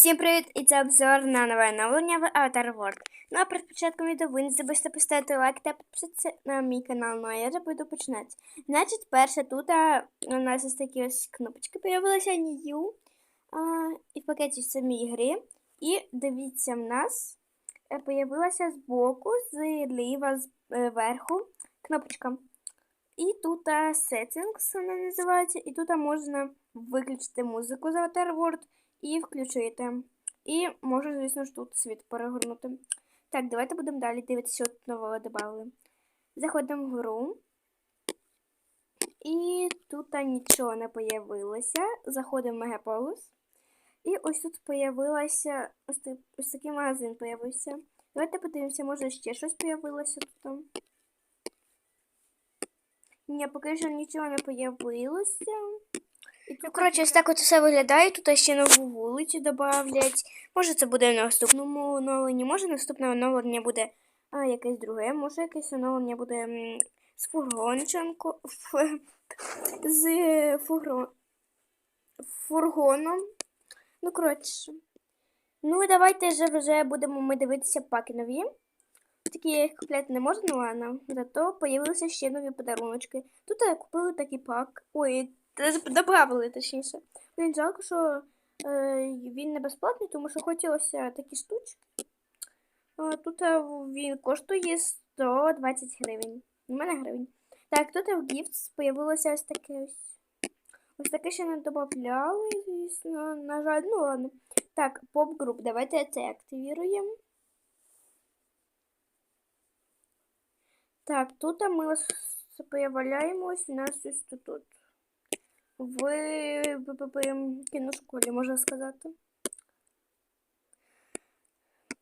Всім привіт! І це обзор на нове оновлення в Avatar World. Ну а перед початком відео ви не забудьте поставити лайк та підписатися на мій канал. Ну а я вже буду починати. Значить, перше тут а, у нас ось такі ось кнопочки появилися New. А, і в пакеті самій гри. І дивіться, в нас е, появилася збоку, зліва, зверху кнопочка. І тут а, Settings вона називається. І тут можна виключити музику з Avatar World і включити. І можна, звісно ж, тут світ перегорнути. Так, давайте будемо далі дивитися, що тут нового додали. Заходимо в гру. І тут нічого не появилося. Заходимо в Мегаполис. І ось тут появилося ось, ось такий магазин появився. Давайте подивимося, може ще щось появилося тут. Ні, поки що нічого не появилося. Ну, коротше, ось так от все виглядає. Тут ще нову вулицю додавлять. Може, це буде в наступному оновленні, може наступне оновлення буде а, якесь друге, може якесь оновлення буде з фургонченко. З фургон... фургоном. Ну, коротше. Ну, і давайте вже вже будемо ми дивитися паки нові. Такі я їх купляти не можна, ладно. Зато появилися ще нові подаруночки. Тут я купила такий пак. Ой, добавили, точніше. Блін, жалко, що е, він не безплатний, тому що хотілося такі штучки. А, тут е, він коштує 120 гривень. У мене гривень. Так, тут в гіфт появилося ось таке ось. Ось таке ще не додавали, звісно, на жаль, ну ладно. Так, поп-груп, давайте це активіруємо. Так, тут ми появляємось у нас ось тут в кіношколі, можна сказати.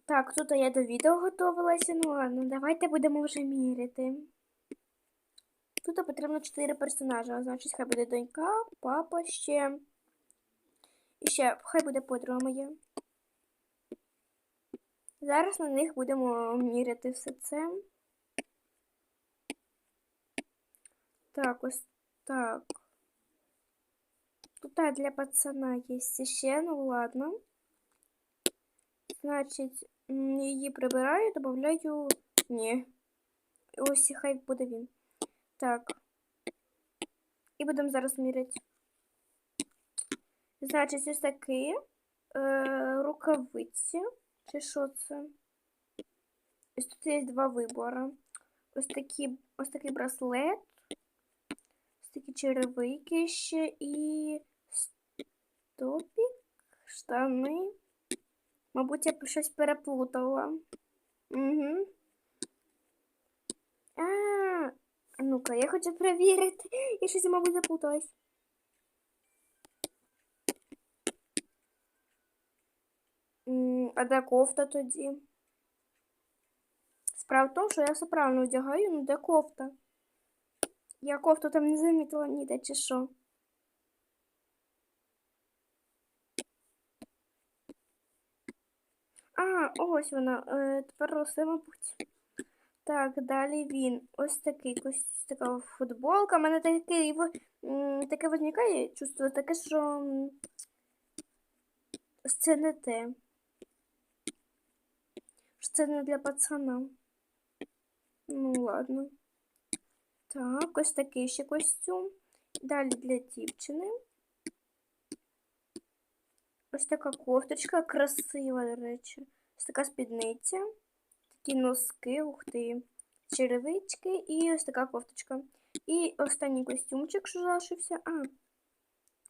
Так, тут я до відео готувалася. Ну ладно, давайте будемо вже міряти. Тут потрібно 4 персонажа. Значить, хай буде донька, папа ще. І ще хай буде подруга моя. Зараз на них будемо міряти все це. Так, ось так. Тут для пацана есть еще, ну ладно. Значить, її прибираю, добавляю. Ні. Ось хай буде він. Так. І будемо зараз міряти. Значить, ось такі е, рукавиці. Чи що це? Ось тут є два вибори. Ось такі, ось такий браслет такі черевики ще і стопік, штани. Мабуть, я щось переплутала. Угу. А, ну-ка, я хочу перевірити. Я щось, мабуть, заплуталась. А де кофта тоді? Справа в тому, що я все правильно одягаю, ну де кофта? Я кофту там не замітила ніде чи що. А, ось вона. Е, тепер росе, мабуть. Так, далі він. Ось такий ось така футболка. У мене таке, таке виникає чувство, таке, що це не те. Це не для пацана. Ну, ладно. Так, ось такий ще костюм. Далі для дівчини. Ось така кофточка, красива, до речі. Ось така спідниця. Такі носки, ух ти, черевички і ось така кофточка. І останній костюмчик, що залишився. А,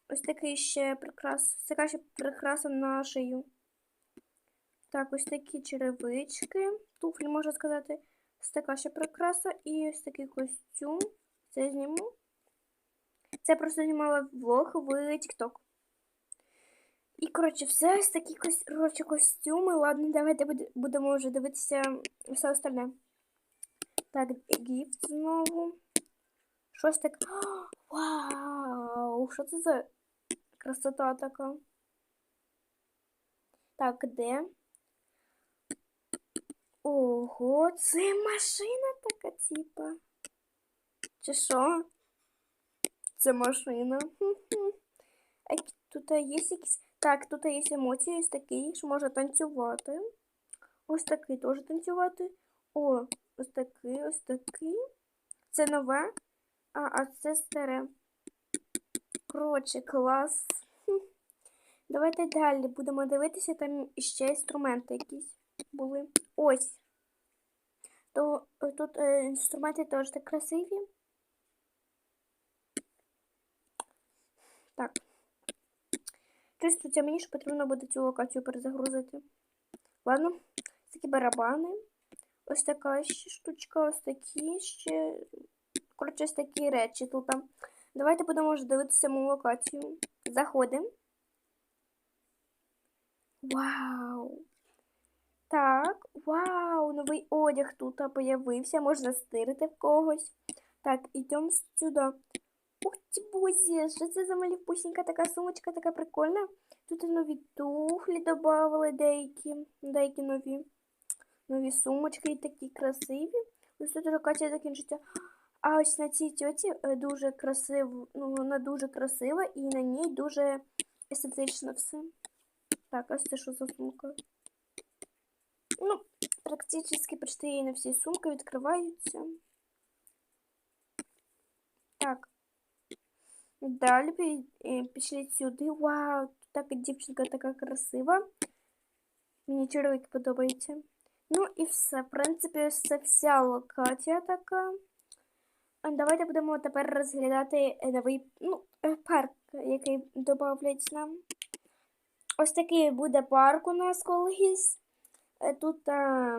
ось такий ще прикрас. Така ще прикраса на шию. Так, ось такі черевички. Туфлі, можна сказати. Ось така ще прикраса і ось такий костюм. Це зніму. Це просто знімала влог в TikTok. І, коротше, все ось такі коротше, костюми. Ладно, давайте будемо вже дивитися все остальне. Так, гіфт знову. Щось таке. Вау! Що це за красота така? Так, де? Ого, це машина така, типа. Чи що? Це машина. А тут є якісь... Так, тут є емоції, ось такий, що може танцювати. Ось такий теж танцювати. О, ось такий, ось такий. Це нове, а, а це старе. Коротше, клас. Давайте далі будемо дивитися, там іще інструменти якісь були. Ось. То е, тут е, інструменти теж так красиві. Так. Чувствується мені, що потрібно буде цю локацію перезагрузити. Ладно, такі барабани. Ось така ще штучка, ось такі ще. Коротше, ось такі речі тут. Давайте будемо вже дивитися мою локацію. Заходимо. Вау! Так, вау, новий одяг тут появився. Можна стирити в когось. Так, йдемо сюди. Бозі, що це за малюпусінька така сумочка, така прикольна. Тут нові туфлі додавали деякі, деякі нові. Нові сумочки і такі красиві. Ось тут локація закінчиться. А ось на цій тьоті е, дуже красиво, ну, вона дуже красива і на ній дуже естетично все. Так, ось це що за сумка? Ну, практично почти на всі сумки відкриваються. Так. Далі пішли сюди. Вау, тут така дівчинка така красива. Мені червик подобається. Ну і все. В принципі, це вся локація така. Давайте будемо тепер розглядати новий ну, е, парк, який додають нам. Ось такий буде парк у нас колись. Е, Тут а,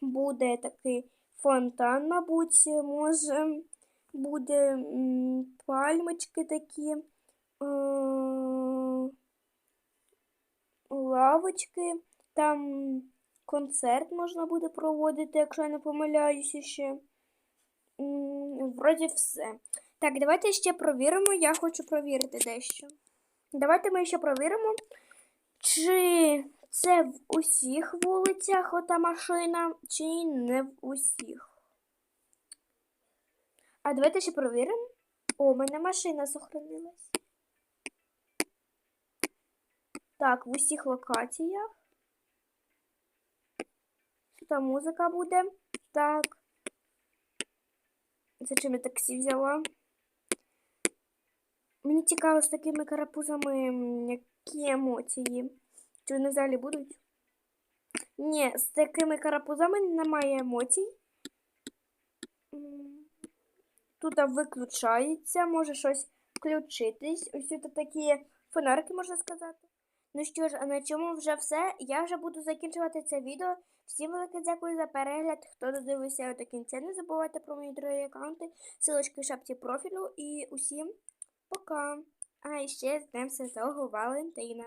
буде такий фонтан, мабуть, може, буде пальмочки такі, е, лавочки, там концерт можна буде проводити, якщо я не помиляюся ще. Вроді все. Так, давайте ще провіримо. Я хочу провірити дещо. Давайте ми ще провіримо, чи це в усіх вулицях ота машина, чи не в усіх. А давайте ще провіримо. О, у мене машина сохранилась. Так, в усіх локаціях. Тут музика буде. Так. Зачем я таксі взяла? Мені цікаво з такими карапузами, які емоції. Чи вони взагалі будуть? Ні, з такими карапузами немає емоцій. Тут виключається, може щось включитись. Ось тут такі фонарики, можна сказати. Ну що ж, а на цьому вже все. Я вже буду закінчувати це відео. Всім велике дякую за перегляд. Хто додивився до кінця, не забувайте про мої другі аккаунти, силочки в шапці профілю і усім пока. А ще з Днем Святого Валентина.